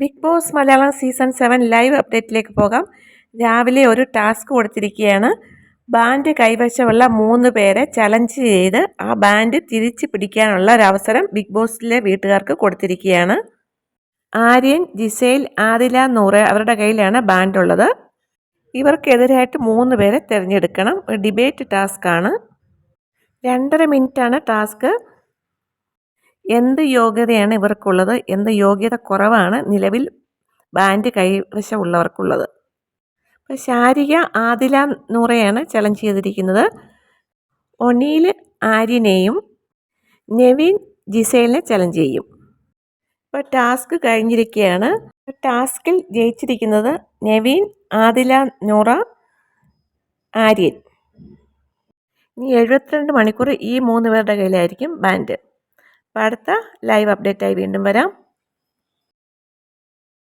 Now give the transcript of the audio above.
Big boss Malayalam season seven live അപ്ഡേറ്റിലേക്ക് പോകാം. രാവിലെ ഒരു ടാസ്ക് കൊടുത്തിരിക്കുകയാണ്. ബാൻഡ് കൈവശമുള്ള മൂന്ന് പേരെ ചലഞ്ച് ചെയ്ത് ആ ബാൻഡ് തിരിച്ചു പിടിക്കാനുള്ള ഒരു അവസരം ബിഗ് ബോസിലെ വീട്ടുകാർക്ക് കൊടുത്തിരിക്കുകയാണ്. ആര്യൻ ജിസേൽ ആദില നൂറ് അവരുടെ കയ്യിലാണ് ബാൻഡ് ഉള്ളത് ഇവർക്കെതിരായിട്ട് മൂന്ന് പേരെ തിരഞ്ഞെടുക്കണം. ഡിബേറ്റ് ടാസ്ക്കാണ് രണ്ടര മിനിറ്റാണ് ടാസ്ക്. എന്ത് യോഗ്യതയാണ് ഇവർക്കുള്ളത്? എന്ത് യോഗ്യത കുറവാണ് നിലവിൽ ബാൻഡ് കൈവശമുള്ളവർക്കുള്ളത്? അപ്പോൾ ശാരിക ആദില നൂറയാണ് ചലഞ്ച് ചെയ്തിരിക്കുന്നത്. ഒണീൽ ആര്യനെയും നെവിൻ ജിസേലിനെ ചലഞ്ച് ചെയ്യും. ഇപ്പോൾ ടാസ്ക് കഴിഞ്ഞിരിക്കുകയാണ് ടാസ്കിൽ ജയിച്ചിരിക്കുന്നത് നെവിൻ ആദില നൂറ ആര്യൻ. ഇനി എഴുപത്തിരണ്ട് മണിക്കൂർ ഈ മൂന്ന് പേരുടെ കയ്യിലായിരിക്കും ബാൻഡ്. അപ്പോൾ അടുത്ത ലൈവ് അപ്ഡേറ്റായി വീണ്ടും വരാം.